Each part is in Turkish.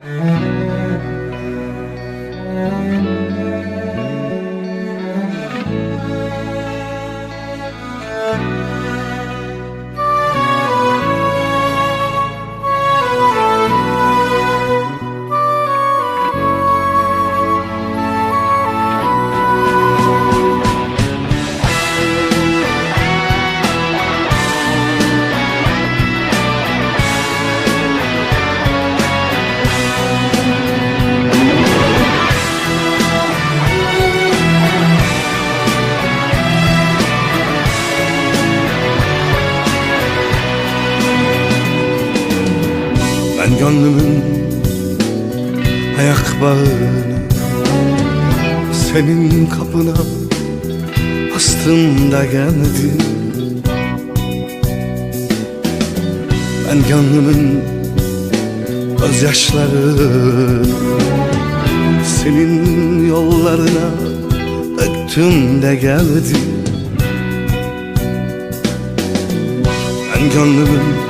Ben gönlümün ayak bağını. Senin kapına bastım da geldin Ben gönlümün gözyaşlarını Senin yollarına döktüm de geldim Ben gönlümün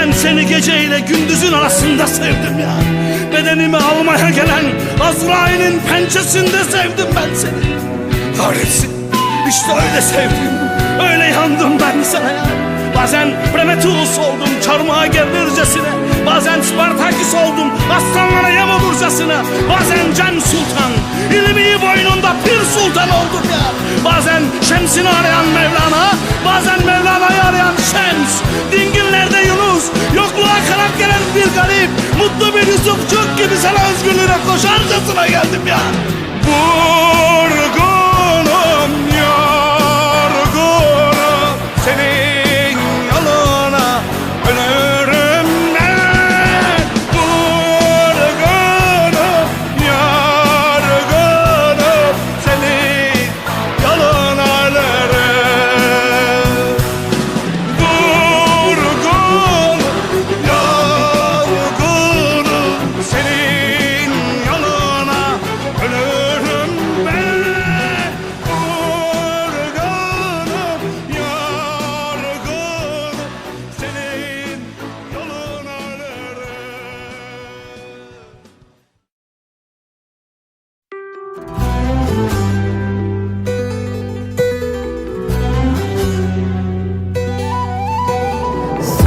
ben seni geceyle gündüzün arasında sevdim ya. Bedenimi almaya gelen Azrail'in pençesinde sevdim ben seni. Kahretsin. İşte öyle sevdim. Öyle yandım ben sana ya. Bazen Prometheus oldum çarmıha gerilircesine Bazen Spartaküs oldum aslanlara yem olurcasına. Bazen Can Sultan ilmiyi boynunda Pir Sultan oldum ya. Bazen Şems'ini arayan Mevlana Bazen Mevlana'yı Mutlu bir Yusufçuk gibi sana özgürlüğüne koşarcasına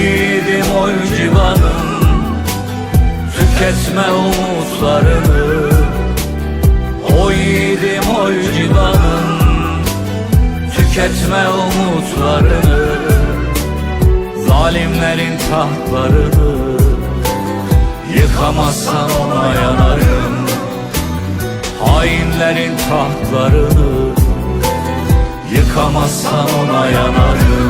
yiğidim oy civanım Tüketme umutlarını. Oy yiğidim oy civanım Tüketme umutlarını. Zalimlerin tahtlarını Yıkamazsan ona yanarım. Hainlerin tahtlarını Yıkamazsan ona yanarım